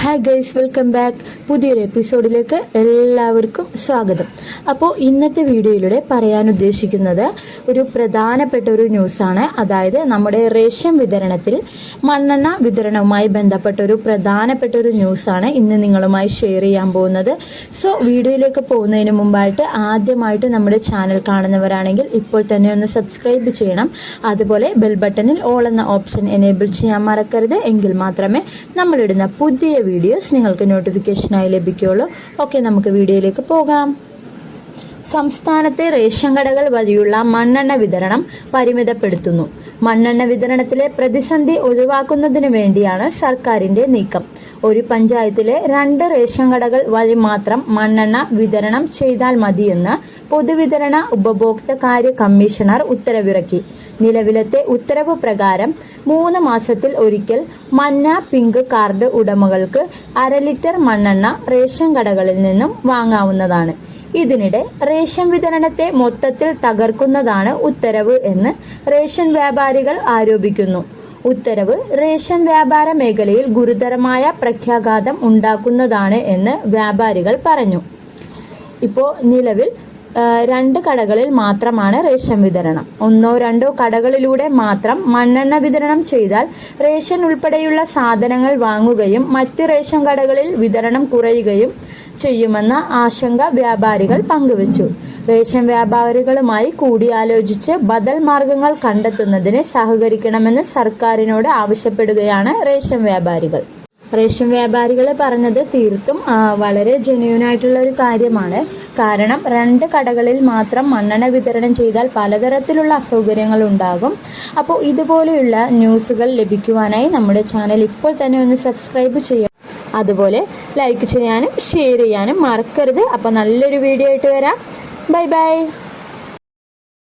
Hi guys welcome back പുതിയൊരു എപ്പിസോഡിലേക്ക് എല്ലാവർക്കും സ്വാഗതം. അപ്പോൾ ഇന്നത്തെ വീഡിയോയിലൂടെ പറയാൻ ഉദ്ദേശിക്കുന്നത് ഒരു പ്രധാനപ്പെട്ട ഒരു ന്യൂസാണ് അതായത് നമ്മുടെ റേഷൻ വിതരണത്തിൽ മണ്ണെണ്ണ വിതരണവുമായി ബന്ധപ്പെട്ട ഒരു പ്രധാനപ്പെട്ട ഒരു ന്യൂസാണ് ഇന്ന് നിങ്ങളുമായി ഷെയർ ചെയ്യാൻ പോകുന്നത്. സോ വീഡിയോയിലേക്ക് പോകുന്നതിന് മുമ്പായിട്ട് ആദ്യമായിട്ട് നമ്മുടെ ചാനൽ കാണുന്നവരാണെങ്കിൽ ഇപ്പോൾ തന്നെ ഒന്ന് സബ്സ്ക്രൈബ് ചെയ്യണം. അതുപോലെ ബെൽ ബട്ടണിൽ ഓൾ എന്ന ഓപ്ഷൻ എനേബിൾ ചെയ്യാൻ മറക്കരുത്. എങ്കിൽ മാത്രമേ നമ്മളിടുന്ന പുതിയ വീഡിയോസ് നിങ്ങൾക്ക് നോട്ടിഫിക്കേഷനായി ലഭിക്കുകയുള്ളൂ. ഓക്കെ നമുക്ക് വീഡിയോയിലേക്ക് പോകാം. സംസ്ഥാനത്തെ റേഷൻ കടകൾ വഴിയുള്ള മണ്ണെണ്ണ വിതരണം പരിമിതപ്പെടുത്തുന്നു. മണ്ണെണ്ണ വിതരണത്തിലെ പ്രതിസന്ധി ഒഴിവാക്കുന്നതിനു വേണ്ടിയാണ് സർക്കാരിന്റെ നീക്കം. ഒരു പഞ്ചായത്തിലെ രണ്ട് റേഷൻ കടകൾ വഴി മാത്രം മണ്ണെണ്ണ വിതരണം ചെയ്താൽ മതിയെന്ന് പൊതുവിതരണ ഉപഭോക്തൃ കാര്യ കമ്മീഷണർ ഉത്തരവിറക്കി. നിലവിലത്തെ ഉത്തരവ് പ്രകാരം മൂന്ന് മാസത്തിൽ ഒരിക്കൽ മഞ്ഞ പിങ്ക് കാർഡ് ഉടമകൾക്ക് അര ലിറ്റർ മണ്ണെണ്ണ റേഷൻ കടകളിൽ നിന്നും വാങ്ങാവുന്നതാണ്. ഇതിനിടെ റേഷൻ വിതരണത്തെ മൊത്തത്തിൽ തകർക്കുന്നതാണ് ഉത്തരവ് എന്ന് റേഷൻ വ്യാപാരികൾ ആരോപിക്കുന്നു. ഉത്തരവ് റേഷൻ വ്യാപാര മേഖലയിൽ ഗുരുതരമായ പ്രത്യാഘാതം ഉണ്ടാക്കുന്നതാണ് എന്ന് വ്യാപാരികൾ പറഞ്ഞു. ഇപ്പോൾ നിലവിൽ രണ്ട് കടകളിൽ മാത്രമാണ് റേഷൻ വിതരണം. ഒന്നോ രണ്ടോ കടകളിലൂടെ മാത്രം മണ്ണെണ്ണ വിതരണം ചെയ്താൽ റേഷൻ ഉൾപ്പെടെയുള്ള സാധനങ്ങൾ വാങ്ങുകയും മറ്റ് റേഷൻ കടകളിൽ വിതരണം കുറയുകയും ചെയ്യുമെന്ന ആശങ്ക വ്യാപാരികൾ പങ്കുവച്ചു. റേഷൻ വ്യാപാരികളുമായി കൂടിയാലോചിച്ച് ബദൽ മാർഗങ്ങൾ കണ്ടെത്തുന്നതിന് സഹകരിക്കണമെന്ന് സർക്കാരിനോട് ആവശ്യപ്പെടുകയാണ് റേഷൻ വ്യാപാരികൾ. റേഷൻ വ്യാപാരികൾ പറഞ്ഞത് തീർത്തും വളരെ ജെന്യൂനായിട്ടുള്ള ഒരു കാര്യമാണ്. കാരണം രണ്ട് കടകളിൽ മാത്രം മണ്ണെണ്ണ വിതരണം ചെയ്താൽ പലതരത്തിലുള്ള അസൗകര്യങ്ങൾ ഉണ്ടാകും. അപ്പോൾ ഇതുപോലെയുള്ള ന്യൂസുകൾ ലഭിക്കുവാനായി നമ്മുടെ ചാനൽ ഇപ്പോൾ തന്നെ ഒന്ന് സബ്സ്ക്രൈബ് ചെയ്യാം അതുപോലെ ലൈക്ക് ചെയ്യാനും ഷെയർ ചെയ്യാനും മറക്കരുത്. അപ്പോൾ നല്ലൊരു വീഡിയോ ആയിട്ട് വരാം. Bye bye